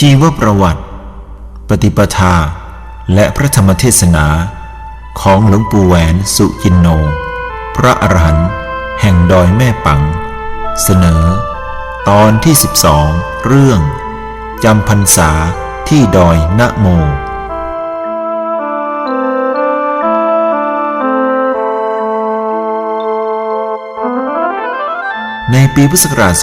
ชีวประวัติ ปฏิปทา และพระธรรมเทศนา ของหลวงปู่แหวนสุจินโน พระอรหันต์แห่งดอยแม่ปัง เสนอ ตอนที่ 12 เรื่อง จำพรรษาที่ดอยนะโมในปีพุทธศักราช 2474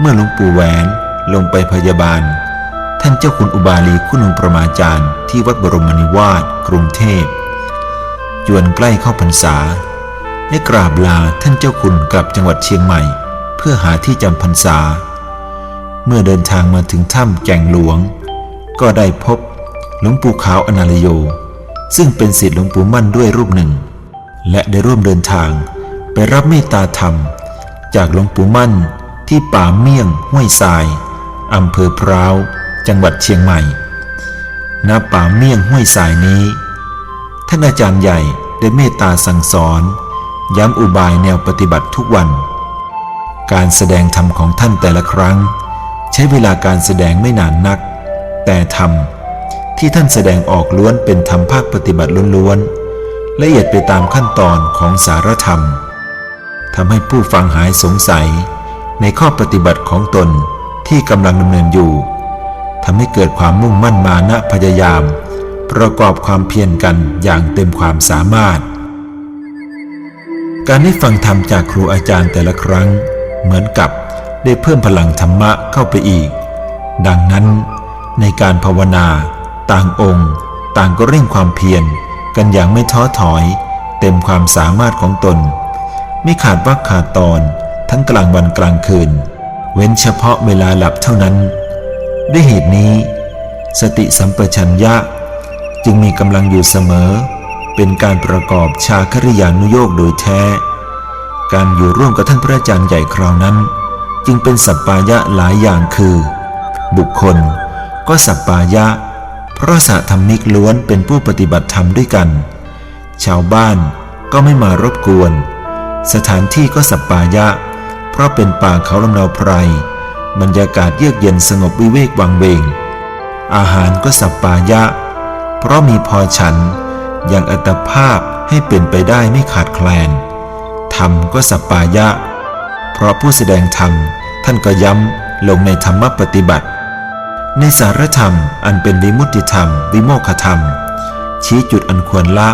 เมื่อหลวงปู่แหวน ลงไปพยาบาล ท่านเจ้าคุณอุบาลีคุณุประมาจารย์ที่วัดบรมนิวาสกรุงเทพจวนใกล้เข้าพรรษา ได้กราบลาท่านเจ้าคุณกลับจังหวัดเชียงใหม่ เพื่อหาที่จำพรรษา เมื่อเดินทางมาถึงถ้ำแก่งหลวง ก็ได้พบหลวงปู่ขาวอนาลโย ซึ่งเป็นศิษย์หลวงปู่มั่นด้วยรูปหนึ่ง และได้ร่วมเดินทางไปรับเมตตาธรรม จากหลวงปู่มั่นที่ป่าเมี่ยงห้วยทราย อำเภอพร้าว จังหวัดเชียงใหม่ ณ ป่าเมี่ยงห้วยทรายนี้ ท่านอาจารย์ใหญ่ได้เมตตาสั่งสอน ย้ำอุบายแนวปฏิบัติทุกวัน การแสดงธรรมของท่านแต่ละครั้ง ใช้เวลาการแสดงไม่นานนัก แต่ธรรมที่ท่านแสดงออกล้วนเป็นธรรมภาคปฏิบัติล้วนๆละเอียดไปตามขั้นตอนของสารธรรมทำให้ผู้ฟังหายสงสัยในข้อปฏิบัติของตน ที่กำลังดำเนินอยู่ทำให้เกิดความมุ่งมั่นมานะพยายาม ประกอบความเพียรกันอย่างเต็มความสามารถ การได้ฟังธรรมจากครูอาจารย์แต่ละครั้ง เหมือนกับได้เพิ่มพลังธรรมะเข้าไปอีก ดังนั้นในการภาวนา ต่างองค์ ต่างก็เร่งความเพียรกันอย่างไม่ท้อถอย เต็มความสามารถของตน ไม่ขาดวักขาดตอนทั้งกลางวันกลางคืน เว้นเฉพาะเวลาหลับเท่านั้น ด้วยเหตุนี้ สติสัมปชัญญะ จึงมีกำลังอยู่เสมอ เป็นการประกอบชาคริยานุโยกโดยแท้ การอยู่ร่วมกับท่านพระอาจารย์ใหญ่คราวนั้น จึงเป็นสัปปายะหลายอย่างคือ บุคคลก็สัปปายะ เพราะสะธรรมิกล้วนเป็นผู้ปฏิบัติธรรมด้วยกัน ชาวบ้านก็ไม่มารบกวน สถานที่ก็สัปปายะเพราะเป็นป่าเขาลำนาวไพรบรรยากาศเยือกเย็นสงบวิเวกวังเวง อาหารก็สัปปายะ เพราะมีพอฉันอย่างอัตภาพให้เป็นไปได้ไม่ขาดแคลน ธรรมก็สัปปายะ เพราะผู้แสดงธรรมท่านก็ย้ำลงในธรรมปฏิบัติ ในสารธรรมอันเป็นวิมุตติธรรม วิโมกขธรรม ชี้จุดอันควรละ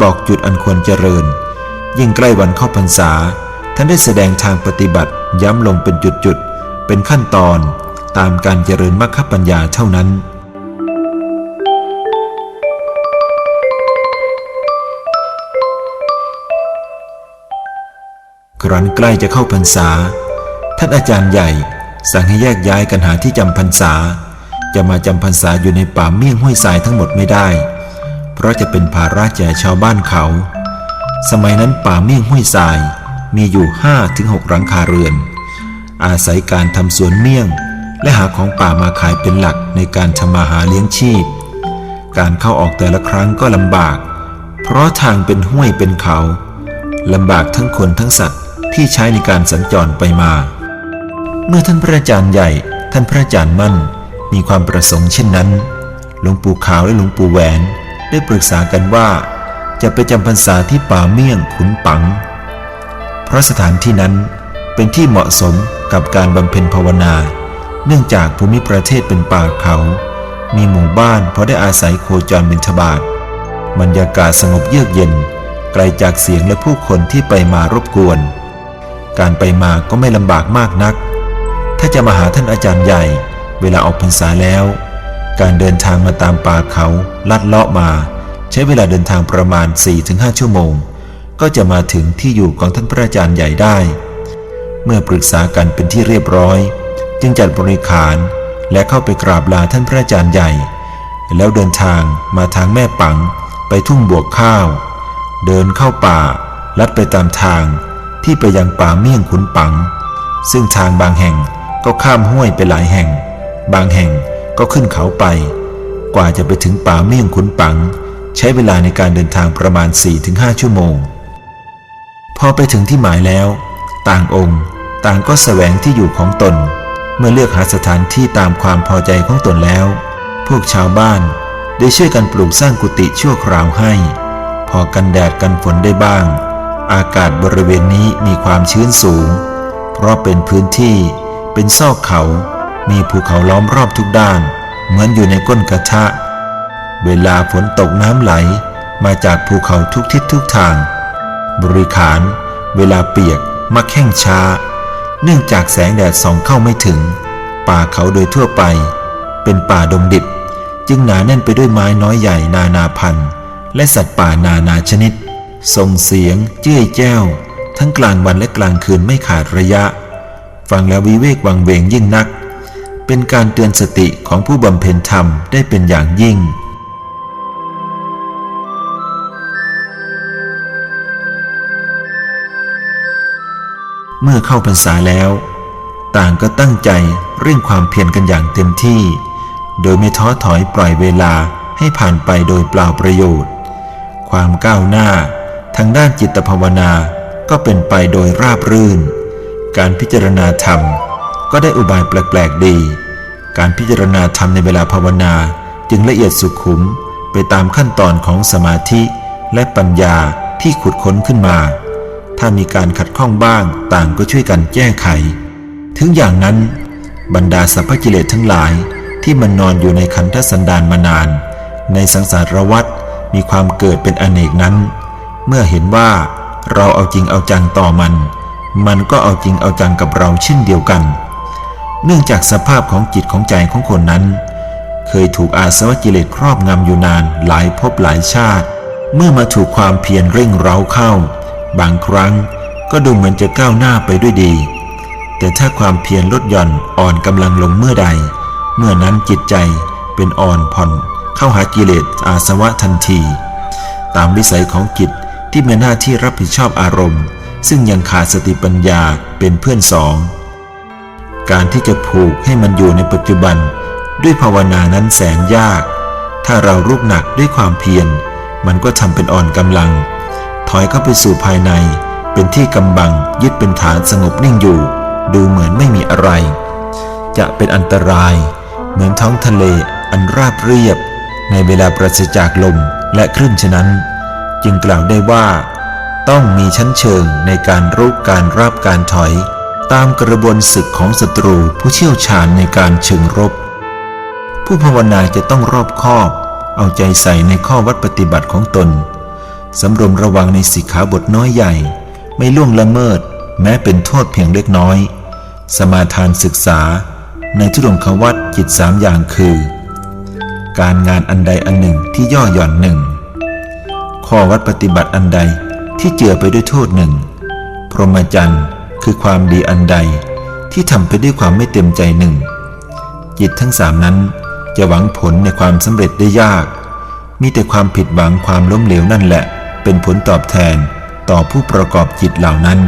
บอกจุดอันควรเจริญ ยิ่งใกล้วันเข้าพรรษา ท่านได้แสดงทางปฏิบัติย้ำลงเป็นจุดๆ เป็นขั้นตอนตามการเจริญมรรคปัญญาเท่านั้น ครั้นใกล้จะเข้าพรรษา ท่านอาจารย์ใหญ่สั่งให้แยกย้ายกันหาที่จำพรรษา จะมาจำพรรษาอยู่ในป่าเมี่ยงห้วยทรายทั้งหมดไม่ได้ เพราะจะเป็นภาระแก่ชาวบ้านเขา สมัยนั้นป่าเมี่ยงห้วยทราย มีอยู่5ถึง6หลังคาเรือน อาศัยการทำสวนเมี่ยง และหาของป่ามาขายเป็นหลักในการทำมาหาเลี้ยงชีพ การเข้าออกแต่ละครั้งก็ลำบาก เพราะทางเป็นห้วยเป็นเขาลำบากทั้งคนทั้งสัตว์ที่ใช้ในการสัญจรไปมา เมื่อท่านพระอาจารย์ใหญ่ ท่านพระอาจารย์มั่น มีความประสงค์เช่นนั้น หลวงปู่ขาวและหลวงปู่แหวนได้ปรึกษากันว่า จะไปจำพรรษาที่ป่าเมี่ยงขุนปัง ราะสถานที่นั้นเป็นที่เหมาะสมกับการบำเพ็ญภาวนา เนื่องจากภูมิประเทศเป็นป่าเขา มีหมู่บ้านเพอได้อาศัยโคจรบินทบาทบรรยากาศสงบเยือกเย็น ไกลจากเสียงและผู้คนที่ไปมารบกวน การไปมาก็ไม่ลำบากมากนัก ถ้าจะมาหาท่านอาจารย์ใหญ่ เวลาออกพรรษาแล้ว การเดินทางมาตามป่าเขาลัดเลาะมา ใช้เวลาเดินทางประมาณ 4-5 ชั่วโมง ก็จะมาถึงที่อยู่ของท่านพระอาจารย์ใหญ่ได้ เมื่อปรึกษากันเป็นที่เรียบร้อย จึงจัดบริขารและเข้าไปกราบลาท่านพระอาจารย์ใหญ่ แล้วเดินทางมาทางแม่ปังไปทุ่งบวกข้าว เดินเข้าป่า ลัดไปตามทางที่ไปยังป่าเมี่ยงขุนปัง ซึ่งทางบางแห่งก็ข้ามห้วยไปหลายแห่ง บางแห่งก็ขึ้นเขาไป กว่าจะไปถึงป่าเมี่ยงขุนปัง ใช้เวลาในการเดินทางประมาณ 4-5 ชั่วโมง พอไปถึงที่หมายแล้ว ต่างองค์ ต่างก็แสวงที่อยู่ของตน เมื่อเลือกหาสถานที่ตามความพอใจของตนแล้ว พวกชาวบ้านได้ช่วยกันปลูกสร้างกุฏิชั่วคราวให้ พอกันแดดกันฝนได้บ้าง อากาศบริเวณนี้มีความชื้นสูง เพราะเป็นพื้นที่เป็นซอกเขา มีภูเขาล้อมรอบทุกด้าน เหมือนอยู่ในก้นกระทะ เวลาฝนตกน้ำไหลมาจากภูเขาทุกทิศทุกทาง บริขาร เวลาเปียกมักแห้งช้า เนื่องจากแสงแดดส่องเข้าไม่ถึง ป่าเขาโดยทั่วไป เป็นป่าดงดิบ จึงหนาแน่นไปด้วยไม้น้อยใหญ่นานาพันธุ์ และสัตว์ป่านานาชนิด ส่งเสียงเจ้ยแจ้ว ทั้งกลางวันและกลางคืนไม่ขาดระยะ ฟังแล้ววิเวกวังเวงยิ่งนัก เป็นการเตือนสติของผู้บำเพ็ญธรรมได้เป็นอย่างยิ่ง เมื่อเข้าพรรษาแล้ว ต่างก็ตั้งใจเร่งความเพียรกันอย่างเต็มที่ โดยไม่ท้อถอยปล่อยเวลาให้ผ่านไปโดยเปล่าประโยชน์ ความก้าวหน้าทางด้านจิตภาวนาก็เป็นไปโดยราบรื่น การพิจารณาธรรมก็ได้อุบายแปลกๆดี การพิจารณาธรรมในเวลาภาวนาจึงละเอียดสุขุมไปตามขั้นตอนของสมาธิและปัญญาที่ขุดค้นขึ้นมา ถ้ามีการขัดข้องบ้าง ต่างก็ช่วยกันแก้ไข ถึงอย่างนั้น บรรดาสัพพกิเลสทั้งหลายที่มันนอนอยู่ในขันธสันดานมานาน ในสังสารวัฏมีความเกิดเป็นอเนกนั้น เมื่อเห็นว่าเราเอาจริงเอาจังต่อมัน มันก็เอาจริงเอาจังกับเราเช่นเดียวกัน เนื่องจากสภาพของจิตของใจของคนนั้น เคยถูกอาสวะกิเลสครอบงำอยู่นานหลายภพหลายชาติ เมื่อมาถูกความเพียรเร่งเร้าเข้า บางครั้งก็ดูเหมือนจะก้าวหน้าไปด้วยดี แต่ถ้าความเพียรลดหย่อนอ่อนกำลังลงเมื่อใด เมื่อนั้นจิตใจเป็นอ่อนผ่อนเข้าหากิเลสอาสวะทันที ตามวิสัยของจิตที่มีหน้าที่รับผิดชอบอารมณ์ ซึ่งยังขาดสติปัญญาเป็นเพื่อนสอง การที่จะผูกให้มันอยู่ในปัจจุบัน ด้วยภาวนานั้นแสนยาก ถ้าเรารุกหนักด้วยความเพียรมันก็ทำเป็นอ่อนกำลัง อยเข้าไปสู่ภายใน เป็นที่กำบังยึดเป็นฐานสงบนิ่งอยู่ ดูเหมือนไม่มีอะไร จะเป็นอันตราย เหมือนท้องทะเลอันราบเรียบ ในเวลาปราศจากลมและคลื่นฉะนั้น จึงกล่าวได้ว่า ต้องมีชั้นเชิงในการรุกการราบการถอย ตามกระบวนศึกของศัตรูผู้เชี่ยวชาญในการเชิงรบ ผู้ภาวนาจะต้องรอบคอบ เอาใจใส่ในข้อวัดปฏิบัติของตน สำรวมระวังในสิกขาบทน้อยใหญ่ ไม่ล่วงละเมิด แม้เป็นโทษเพียงเล็กน้อย สมาทานศึกษา ในทุดงควัตจิตสามอย่างคือ การงานอันใดอันหนึ่งที่ย่อหย่อนหนึ่ง ข้อวัดปฏิบัติอันใดที่เจือไปด้วยโทษหนึ่ง พรหมจรรย์คือความดีอันใดที่ทำไปด้วยความไม่เต็มใจหนึ่ง จิตทั้งสามนั้นจะหวังผลในความสำเร็จได้ยาก มีแต่ความผิดหวังความล้มเหลวนั่นแหละ เป็นผลตอบแทนต่อผู้ประกอบจิตเหล่านั้น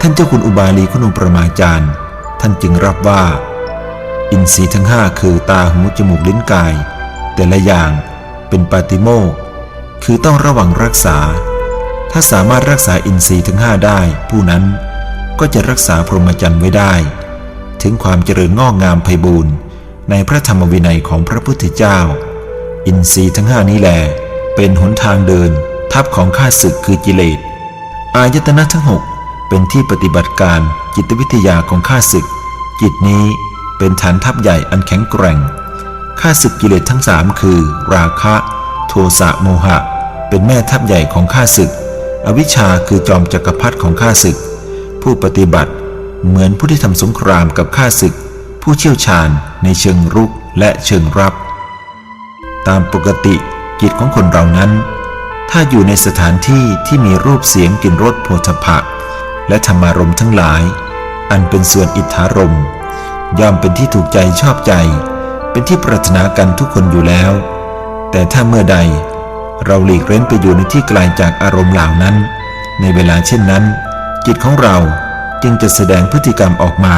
ท่านเจ้าคุณอุบาลีคุณุปรมาจารย์ ท่านจึงรับว่า อินทรีย์ทั้งห้าคือตาหูจมูกลิ้นกาย แต่ละอย่างเป็นปาติโมกข์คือต้องระวังรักษา ถ้าสามารถรักษาอินทรีย์ทั้งห้าได้ ผู้นั้นก็จะรักษาพรหมจรรย์ไว้ได้ ถึงความเจริญงอกงามไพบูรณ์ในพระธรรมวินัยของพระพุทธเจ้า อินทรีย์ทั้งห้านี้แหลเป็นหนทางเดินทัพของข้าศึกคือกิเลส อายตนะทั้งหกเป็นที่ปฏิบัติการจิตวิทยาของข้าศึก จิตนี้เป็นฐานทัพใหญ่อันแข็งแกร่งข้าศึกกิเลสทั้งสามคือ ราคะ โทสะโมหะ เป็นแม่ทัพใหญ่ของข้าศึก อวิชชาคือจอมจักรพรรดิของข้าศึก ผู้ปฏิบัติ เหมือนผู้ที่ทำสงครามกับข้าศึก ผู้เชี่ยวชาญในเชิงรุกและเชิงรับ ตามปกติจิตของคนเรานั้น ถ้าอยู่ในสถานที่ที่มีรูปเสียงกลิ่นรสโผฏฐะและธรรมารมทั้งหลาย อันเป็นส่วนอิทธารมย่อมเป็นที่ถูกใจชอบใจ เป็นที่ปรารถนากันทุกคนอยู่แล้ว แต่ถ้าเมื่อใดเราหลีกเร้นไปอยู่ในที่ไกลจากอารมณ์เหล่านั้น ในเวลาเช่นนั้น จิตของเรา จึงจะแสดงพฤติกรรมออกมา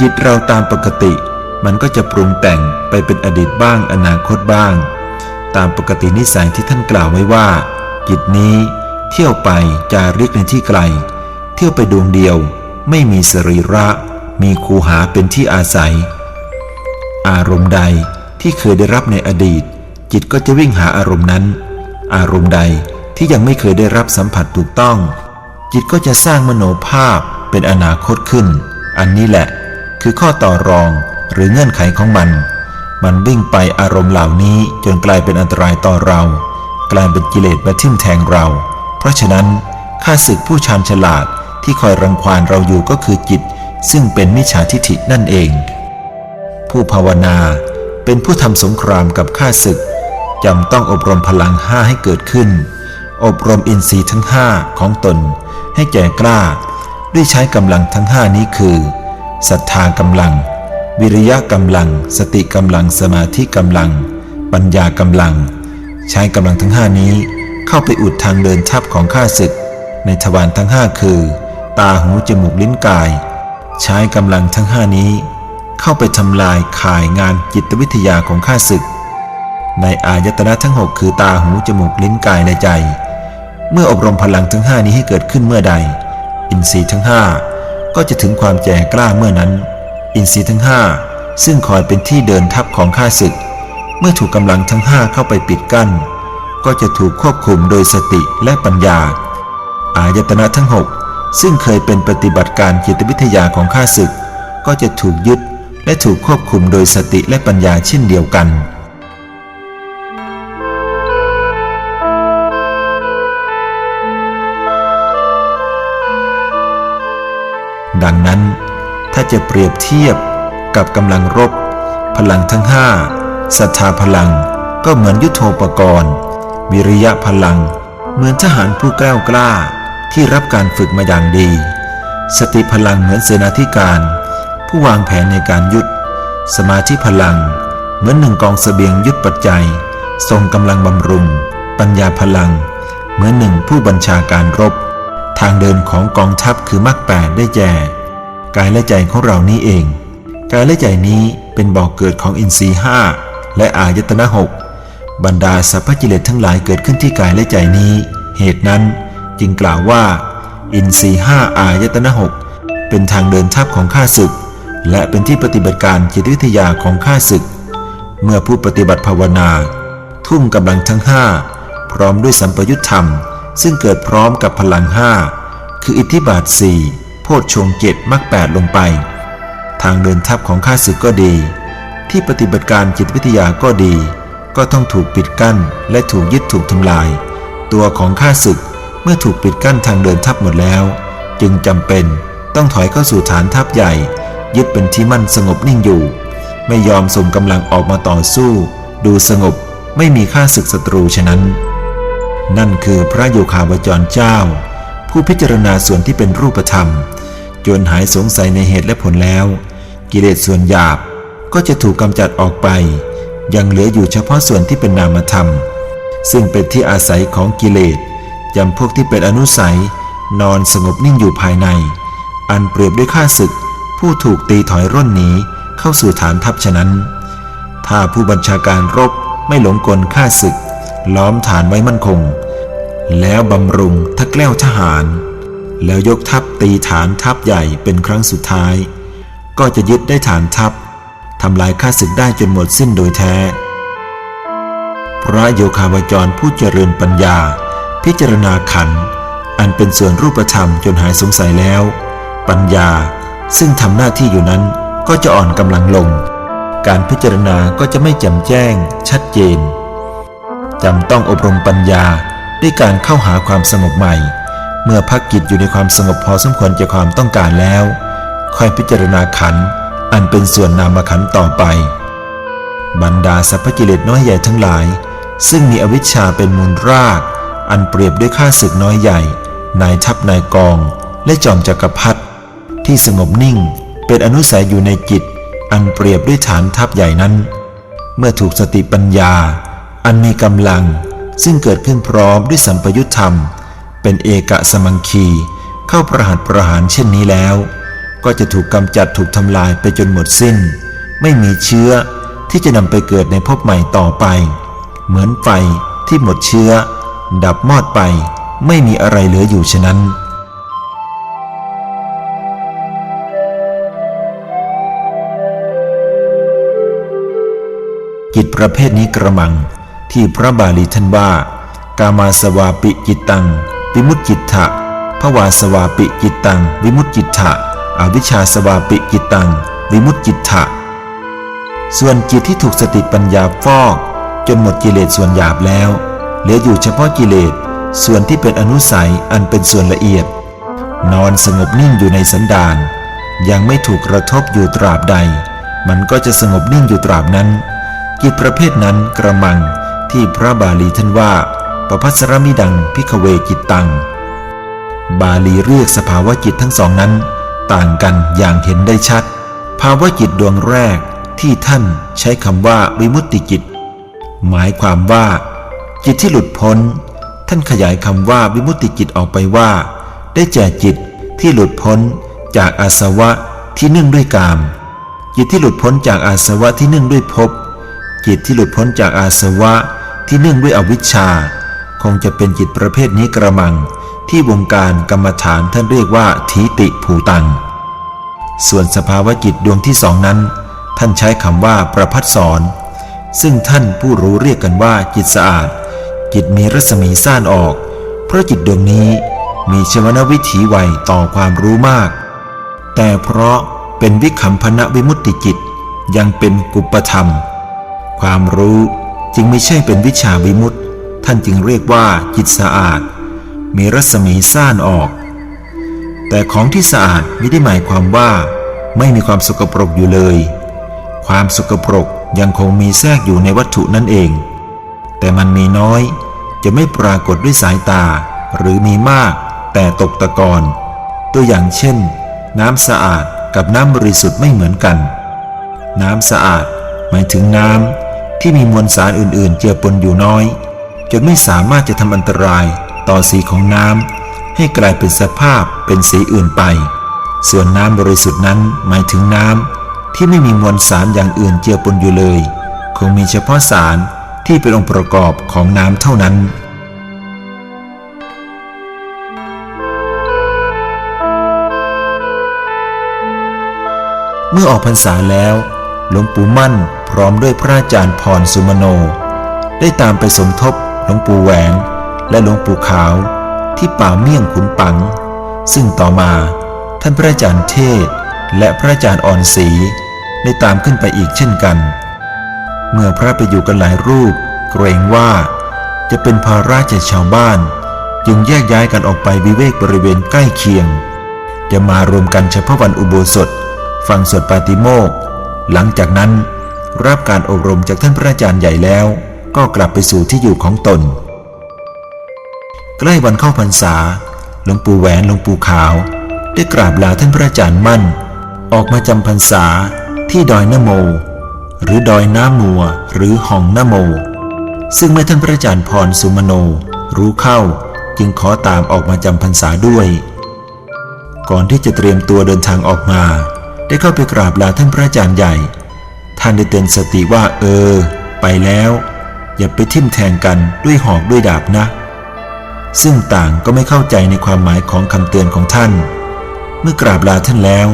จิตเราตามปกติ มันก็จะปรุงแต่งไปเป็นอดีตบ้างอนาคตบ้าง ตามปกตินิสัยที่ท่านกล่าวไว้ว่า จิตนี้เที่ยวไปจาริกในที่ไกล เที่ยวไปดวงเดียว ไม่มีสรีระ มีคูหาเป็นที่อาศัย อารมณ์ใดที่เคยได้รับในอดีต จิตก็จะวิ่งหาอารมณ์นั้น อารมณ์ใดที่ยังไม่เคยได้รับสัมผัสถูกต้อง จิตก็จะสร้างมโนภาพเป็นอนาคตขึ้น อันนี้แหละ คือข้อต่อรองหรือเงื่อนไขของมัน มันวิ่งไปอารมณ์เหล่านี้จนกลายเป็นอันตรายต่อเรา กลายเป็นกิเลสมาทิ่มแทงเรา เพราะฉะนั้นข้าศึกผู้ชาญฉลาดที่คอยรังควานเราอยู่ก็คือจิต ซึ่งเป็นมิจฉาทิฐินั่นเอง ผู้ภาวนาเป็นผู้ทำสงครามกับข้าศึกจำต้องอบรมพลังห้าให้เกิดขึ้น อบรมอินทรีย์ทั้งห้าของตน ให้แก่กล้า ด้วยใช้กำลังทั้งห้านี้คือศรัทธากำลัง วิริยะกำลัง สติกำลังสมาธิกำลัง ปัญญากำลัง ใช้กำลังทั้งห้านี้ เข้าไปอุดทางเดินทัพของข้าศึก ในทวารทั้งห้าคือ ตาหูจมูกลิ้นกาย ใช้กำลังทั้งห้านี้ เข้าไปทำลายข่ายงานจิตวิทยาของข้าศึก ในอายตนะทั้งหกคือตาหูจมูกลิ้นกายและใจ เมื่ออบรมพลังทั้งห้านี้ให้เกิดขึ้นเมื่อใด อินทรีย์ทั้งห้าก็จะถึงความแก่กล้าเมื่อนั้น อินทรีย์ทั้งห้าซึ่งคอยเป็นที่เดินทัพของข้าศึก เมื่อถูกกำลังทั้งห้าเข้าไปปิดกั้น ก็จะถูกควบคุมโดยสติและปัญญา อายตนะทั้งหกซึ่งเคยเป็นปฏิบัติการจิตวิทยาของข้าศึก ก็จะถูกยึดและถูกควบคุมโดยสติและปัญญาเช่นเดียวกัน ดังนั้น ถ้าจะเปรียบเทียบกับกำลังรบ พลังทั้งห้าศรัทธาพลังก็เหมือนยุทโธปกรณ์วิริยะพลัง เหมือนทหารผู้กล้ากล้าที่รับการฝึกมาอย่างดี สติพลังเหมือนเสนาธิการ ผู้วางแผนในการยุดสมาธิพลัง เหมือนหนึ่งกองสเสบียงยุดปัจจัยทรงกำลังบำรุง ปัญญาพลัง เหมือนหนึ่งผู้บัญชาการรบ ทางเดินของกองทัพคือมรรคแปดได้แก่กายและใจของเรานี้เอง กายและใจนี้เป็นบ่อกเกิดของอินทรีห้าและอายตนะหกบรรดาสัพพกิเลสทั้งหลายเกิดขึ้นที่กายและใจนี้ เหตุนั้นจึงกล่าวว่า อินทรีห้าอายตนะหกเป็นทางเดินทัพของข้าศึก และเป็นที่ปฏิบัติการจิตวิทยาของข้าศึก เมื่อผู้ปฏิบัติภาวนา ทุ่มกำลังทั้งห้าพร้อมด้วยสัมปยุตธรรม ซึ่งเกิดพร้อมกับพลังห้าคืออิทธิบาทสี่โพชฌงเจ็ดมรรคแปดลงไป ทางเดินทัพของข้าศึกก็ดี ที่ปฏิบัติการจิตวิทยาก็ดี ก็ต้องถูกปิดกั้นและถูกยึดถูกทำลาย ตัวของข้าศึกเมื่อถูกปิดกั้นทางเดินทัพหมดแล้ว จึงจำเป็นต้องถอยเข้าสู่ฐานทัพใหญ่ ยึดเป็นที่มั่นสงบนิ่งอยู่ ไม่ยอมส่งกำลังออกมาต่อสู้ ดูสงบไม่มีข้าศึกศัตรูฉะนั้น นั่นคือพระโยคาวจรเจ้า ผู้พิจารณาส่วนที่เป็นรูปธรรม จนหายสงสัยในเหตุและผลแล้ว กิเลสส่วนหยาบก็จะถูกกำจัดออกไป ยังเหลืออยู่เฉพาะส่วนที่เป็นนามธรรม ซึ่งเป็นที่อาศัยของกิเลสจำพวกที่เป็นอนุสัย นอนสงบนิ่งอยู่ภายใน อันเปรียบด้วยข้าศึก ผู้ถูกตีถอยร่นหนีเข้าสู่ฐานทัพฉะนั้น ถ้าผู้บัญชาการรบไม่หลงกลข้าศึก ล้อมฐานไว้มั่นคง แล้วบำรุงทักแกล้วทหาร แล้วยกทัพตีฐานทัพใหญ่เป็นครั้งสุดท้าย ก็จะยึดได้ฐานทัพทำลายข้าศึกได้จนหมดสิ้นโดยแท้ พระโยคาวจรผู้เจริญปัญญา พิจารณาขัน อันเป็นส่วนรูปธรรมจนหายสงสัยแล้ว ปัญญาซึ่งทำหน้าที่อยู่นั้นก็จะอ่อนกำลังลง การพิจารณาก็จะไม่แจ่มแจ้งชัดเจน จำต้องอบรมปัญญาด้วยการเข้าหาความสงบใหม่ เมื่อพักกิจอยู่ในความสงบพอสมควรแก่ความต้องการแล้ว ค่อยพิจารณาขัน อันเป็นส่วนนามขันต่อไป บรรดาสัพพกิเลสน้อยใหญ่ทั้งหลาย ซึ่งมีอวิชชาเป็นมูลราก อันเปรียบด้วยข้าศึกน้อยใหญ่ นายทัพนายกอง และจอมจักรพรรดิที่สงบนิ่ง เป็นอนุสัยอยู่ในจิต อันเปรียบด้วยฐานทัพใหญ่นั้น เมื่อถูกสติปัญญา อันมีกำลัง ซึ่งเกิดขึ้นพร้อมด้วยสัมปยุตธรรม เป็นเอกะสมังคี เข้าประหัตประหารเช่นนี้แล้ว ก็จะถูกกำจัดถูกทำลายไปจนหมดสิ้น ไม่มีเชื้อที่จะนำไปเกิดในภพใหม่ต่อไป เหมือนไฟที่หมดเชื้อ ดับมอดไปไม่มีอะไรเหลืออยู่ฉะนั้นจิตประเภทนี้กระมัง ที่พระบาลีท่านว่า กามาสวาปิจิตตัง วิมุตจิตถะภวาสวาปิจิตตัง วิมุตจิตถะอวิชชาสวาปิจิตตัง วิมุตจิตถะส่วนจิตที่ถูกสติปัญญาฟอก จนหมดกิเลสส่วนหยาบแล้ว เหลืออยู่เฉพาะกิเลส ส่วนที่เป็นอนุสัยอันเป็นส่วนละเอียด นอนสงบนิ่งอยู่ในสันดานยังไม่ถูกกระทบอยู่ตราบใด มันก็จะสงบนิ่งอยู่ตราบนั้น จิตประเภทนั้นกระมัง ที่พระบาลีท่านว่าประพัสรมิดังพิกเวจิตตัง บาลีเรียกสภาวะจิตทั้งสองนั้น ต่างกันอย่างเห็นได้ชัด ภาวะจิตดวงแรกที่ท่านใช้คำว่าวิมุตติจิต หมายความว่า จิตที่หลุดพ้น ท่านขยายคำว่าวิมุตติจิตออกไปว่า ได้แก่จิตที่หลุดพ้นจากอาสวะที่เนื่องด้วยกาม จิตที่หลุดพ้นจากอาสวะที่เนื่องด้วยภพจิตที่หลุดพ้นจากอาสวะ ที่เนื่องด้วยอวิชชา คงจะเป็นจิตประเภทนี้กระมัง ที่วงการกรรมฐานท่านเรียกว่าทีติภูตัง ส่วนสภาวะจิตดวงที่สองนั้น ท่านใช้คำว่าประพัดสอนซึ่งท่านผู้รู้เรียกกันว่าจิตสะอาด จิตมีรัศมีซ่านออก เพราะจิตดวงนี้มีชวนาวิถีไวต่อความรู้มาก แต่เพราะเป็นวิคัมพนะวิมุตติจิตยังเป็นกุปธรรม ความรู้ จึงไม่ใช่เป็นวิชาวิมุตติท่านจึงเรียกว่าจิตสะอาด มีรัศมีซ่านออก แต่ของที่สะอาดไม่ได้หมายความว่า ไม่มีความสกปรกอยู่เลย ความสกปรกยังคงมีแทรกอยู่ในวัตถุนั่นเอง แต่มันมีน้อย จะไม่ปรากฏด้วยสายตา หรือมีมากแต่ตกตะกอนตัวอย่างเช่น น้ำสะอาดกับน้ำบริสุทธิ์ไม่เหมือนกัน น้ำสะอาดหมายถึงน้ำ ที่มีมวลสารอื่นๆ เจือปนอยู่น้อย จนไม่สามารถจะทำอันตรายต่อสีของน้ำให้กลายเป็นสภาพเป็นสีอื่นไป ส่วนน้ำบริสุทธิ์นั้นหมายถึงน้ำที่ไม่มีมวลสารอย่างอื่นเจือปนอยู่เลย คงมีเฉพาะสารที่เป็นองค์ประกอบของน้ำเท่านั้นเมื่อออกพรรษาแล้ว หลวงปู่มั่น พร้อมด้วยพระอาจารย์พรสุมโน ได้ตามไปสมทบหลวงปู่แหวนและหลวงปู่ขาว ที่ป่าเมี่ยงขุนปัง ซึ่งต่อมาท่านพระอาจารย์เทศ และพระอาจารย์อ่อนศรีได้ตามขึ้นไปอีกเช่นกัน เมื่อพระไปอยู่กันหลายรูป เกรงว่าจะเป็นภาระแก่ชาวบ้าน จึงแยกย้ายกันออกไปวิเวกบริเวณใกล้เคียง จะมารวมกันเฉพาะวันอุโบสถ ฟังสวดปาติโมกข์หลังจากนั้น รับการอบรมจากท่านพระอาจารย์ใหญ่แล้ว ก็กลับไปสู่ที่อยู่ของตน ใกล้วันเข้าพรรษาหลวงปู่แหวนหลวงปู่ขาว ได้กราบลาท่านพระอาจารย์มั่น ออกมาจำพรรษาที่ดอยนโม หรือดอยน้ามัว หรือห้องนโม ซึ่งเมื่อท่านพระอาจารย์พรสุมโน รู้เข้าจึงขอตามออกมาจำพรรษาด้วย ก่อนที่จะเตรียมตัวเดินทางออกมา ได้เข้าไปกราบลาท่านพระอาจารย์ใหญ่ ท่านได้เตือนสติว่าเออ ไปแล้ว อย่าไปทิ่มแทงกันด้วยหอกด้วยดาบนะ ซึ่งต่างก็ไม่เข้าใจในความหมายของคำเตือนของท่าน เมื่อกราบลาท่านแล้ว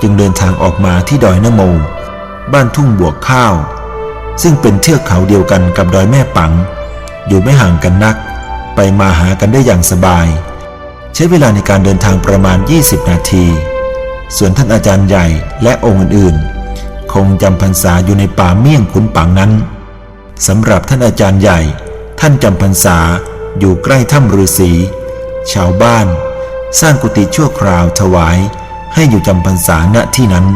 จึงเดินทางออกมาที่ดอยนโม บ้านทุ่งบวกข้าว ซึ่งเป็นเทือกเขาเดียวกันกับดอยแม่ปัง อยู่ไม่ห่างกันนัก ไปมาหากันได้อย่างสบาย ใช้เวลาในการเดินทางประมาณ 20 นาที ส่วนท่านอาจารย์ใหญ่และองค์อื่นๆ คงจำพรรษาอยู่ในป่าเมี่ยงขุนปังนั้นสำหรับท่านอาจารย์ใหญ่ ท่านจำพรรษาอยู่ใกล้ถ้ำฤาษีชาวบ้าน สร้างกุฏิชั่วคราวถวายให้อยู่จำพรรษาณที่นั้น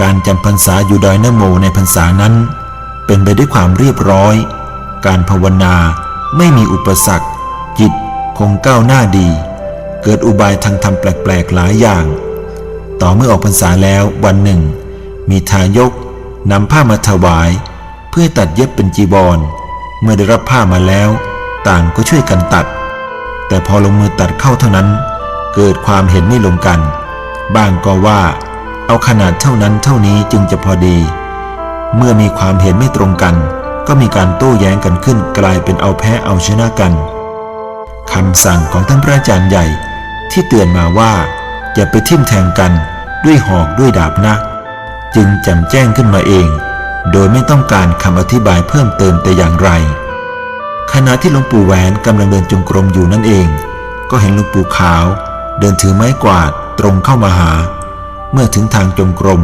การจำพรรษาอยู่ดอยนโมในพรรษานั้น เป็นไปด้วยความเรียบร้อย การภาวนาไม่มีอุปสรรค จิตคงก้าวหน้าดี เกิดอุบายทางธรรมแปลกๆหลายอย่าง ต่อเมื่อออกพรรษาแล้ววันหนึ่ง มีทายกนำผ้ามาถวาย เพื่อตัดเย็บเป็นจีบอลเมื่อได้รับผ้ามาแล้ว ต่างก็ช่วยกันตัด แต่พอลงมือตัดเข้าเท่านั้น เกิดความเห็นไม่ลงกัน บ้างก็ว่า เอาขนาดเท่านั้นเท่านี้จึงจะพอดี เมื่อมีความเห็นไม่ตรงกัน ก็มีการโต้แย้งกันขึ้นกลายเป็นเอาแพ้เอาชนะกันคำสั่งของท่านพระอาจารย์ใหญ่ที่เตือนมาว่า อย่าไปทิ่มแทงกันด้วยหอกด้วยดาบนะ จึงแจำแจ้งขึ้นมาเอง โดยไม่ต้องการคำอธิบายเพิ่มเติมแต่อย่างไร ขณะที่หลวงปู่แหวนกำลังเดินจงกรมอยู่นั่นเอง ก็เห็นหลวงปู่ขาว เดินถือไม้กวาดตรงเข้ามาหา เมื่อถึงทางจงกรม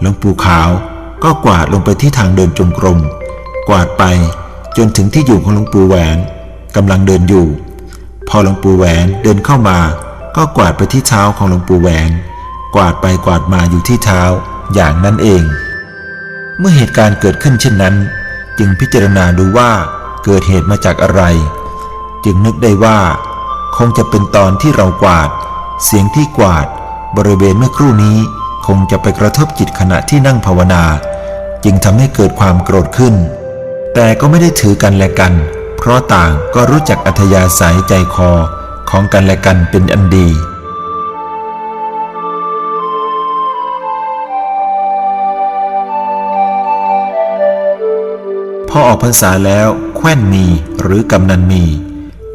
หลวงปู่ขาวก็กวาดลงไปที่ทางเดินจงกรม กวาดไปจนถึงที่อยู่ของหลวงปู่แหวนกำลังเดินอยู่ พอหลวงปู่แหวนเดินเข้ามา ก็กวาดไปที่เท้าของหลวงปู่แหวน กวาดไปกวาดมาอยู่ที่เท้าอย่างนั้นเอง เมื่อเหตุการณ์เกิดขึ้นเช่นนั้น จึงพิจารณาดูว่าเกิดเหตุมาจากอะไร จึงนึกได้ว่า คงจะเป็นตอนที่เรากวาด เสียงที่กวาด บริเวณเมื่อครู่นี้คงจะไปกระทบจิตขณะที่นั่งภาวนา จึงทำให้เกิดความโกรธขึ้น แต่ก็ไม่ได้ถือกันและกัน เพราะต่างก็รู้จักอัธยาศัยใจคอ ของกันและกันเป็นอันดี พอออกพรรษาแล้วแคว้นมีหรือกำนันมี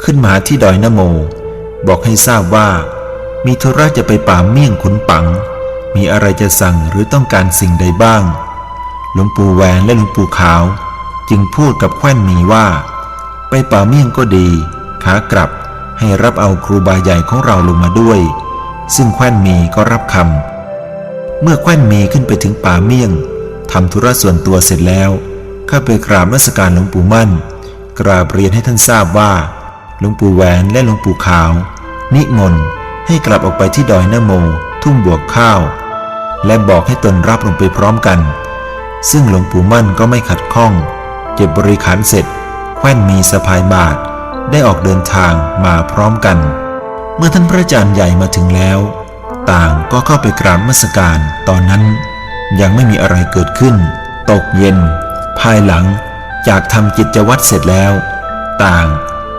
ขึ้นมาที่ดอยนโม บอกให้ทราบว่า มีธุระจะไปป่าเมี่ยงขุนปัง มีอะไรจะสั่งหรือต้องการสิ่งใดบ้างหลวงปู่แหวนและหลวงปู่ขาว จึงพูดกับแคว้นมีว่า ไปป่าเมี่ยงก็ดี ขากลับ ให้รับเอาครูบาใหญ่ของเราลงมาด้วย ซึ่งแคว้นมีก็รับคำเมื่อแคว้นมีขึ้นไปถึงป่าเมี่ยงทำธุระส่วนตัวเสร็จแล้วข้าไปกราบนมัสการหลวงปู่มั่น กราบเรียนให้ท่านทราบว่าหลวงปู่แหวนและหลวงปู่ขาว นิมนต์ให้กลับออกไปที่ดอยนโม ทุ่งบวกข้าว และบอกให้ตนรับลงไปพร้อมกัน ซึ่งหลวงปู่มั่นก็ไม่ขัดข้อง เก็บบริขารเสร็จ แคว้นมีสะพายบาท ได้ออกเดินทางมาพร้อมกัน เมื่อท่านพระอาจารย์ใหญ่มาถึงแล้ว ต่างก็เข้าไปกราบมัสการตอนนั้น ยังไม่มีอะไรเกิดขึ้น ตกเย็น ภายหลังจากทำกิจวัตรเสร็จแล้ว ต่าง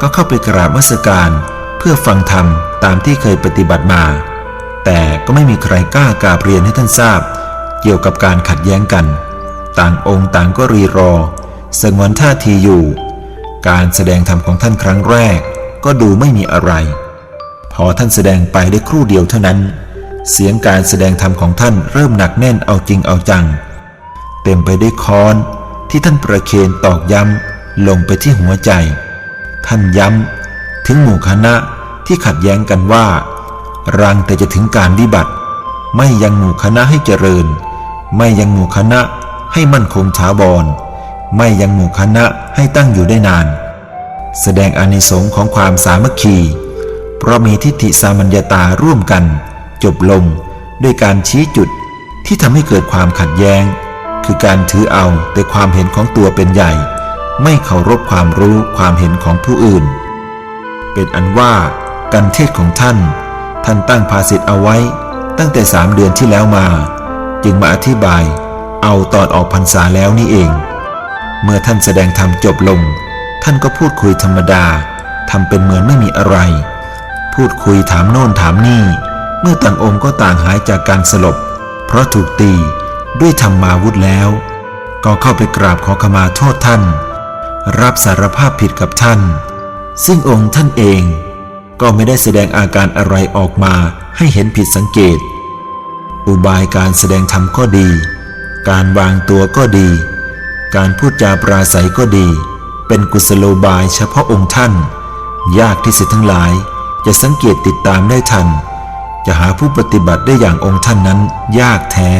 ก็เข้าไปกราบมัสการเพื่อฟังธรรมตามที่เคยปฏิบัติมา แต่ก็ไม่มีใครกล้ากราบเรียนให้ท่านทราบ เกี่ยวกับการขัดแย้งกัน ต่างองค์ต่างก็รีรอสงวนท่าทีอยู่ การแสดงธรรมของท่านครั้งแรกก็ดูไม่มีอะไร พอท่านแสดงไปได้ครู่เดียวเท่านั้น เสียงการแสดงธรรมของท่านเริ่มหนักแน่นเอาจริงเอาจัง เต็มไปด้วยค้อนที่ท่านประเคนตอกย้ำลงไปที่หัวใจ ท่านย้ำถึงหมู่คณะที่ขัดแย้งกันว่า รังแต่จะถึงการวิบัติ ไม่ยังหมู่คณะให้เจริญ ไม่ยังหมู่คณะให้มั่นคงถาวร ไม่ยังหมู่คณะให้ตั้งอยู่ได้นาน แสดงอานิสงส์ของความสามัคคี เพราะมีทิฏฐิสามัญญาตาร่วมกัน จบลงด้วยการชี้จุดที่ทำให้เกิดความขัดแย้ง คือการถือเอาแต่ความเห็นของตัวเป็นใหญ่ ไม่เคารพความรู้ความเห็นของผู้อื่น เป็นอันว่าการเทศของท่าน ท่านตั้งภาสิทธ์เอาไว้ตั้งแต่สามเดือนที่แล้วมา จึงมาอธิบายเอาตอนออกพรรษาแล้วนี่เอง เมื่อท่านแสดงธรรมจบลง ท่านก็พูดคุยธรรมดาทำเป็นเหมือนไม่มีอะไร พูดคุยถามโน่นถามนี่ เมื่อต่างองค์ก็ต่างหายจากการสลบ เพราะถูกตีด้วยธรรมาวุธแล้ว ก็เข้าไปกราบขอขมาโทษท่าน รับสารภาพผิดกับท่าน ซึ่งองค์ท่านเองก็ไม่ได้แสดงอาการอะไรออกมาให้เห็นผิดสังเกต อุบายการแสดงธรรมก็ดี การวางตัวก็ดี การพูดจาปราศัยก็ดี เป็นกุศโลบายเฉพาะองค์ท่าน ยากที่สุดทั้งหลายจะสังเกตติดตามได้ทัน จะหาผู้ปฏิบัติได้อย่างองค์ท่านนั้นยากแท้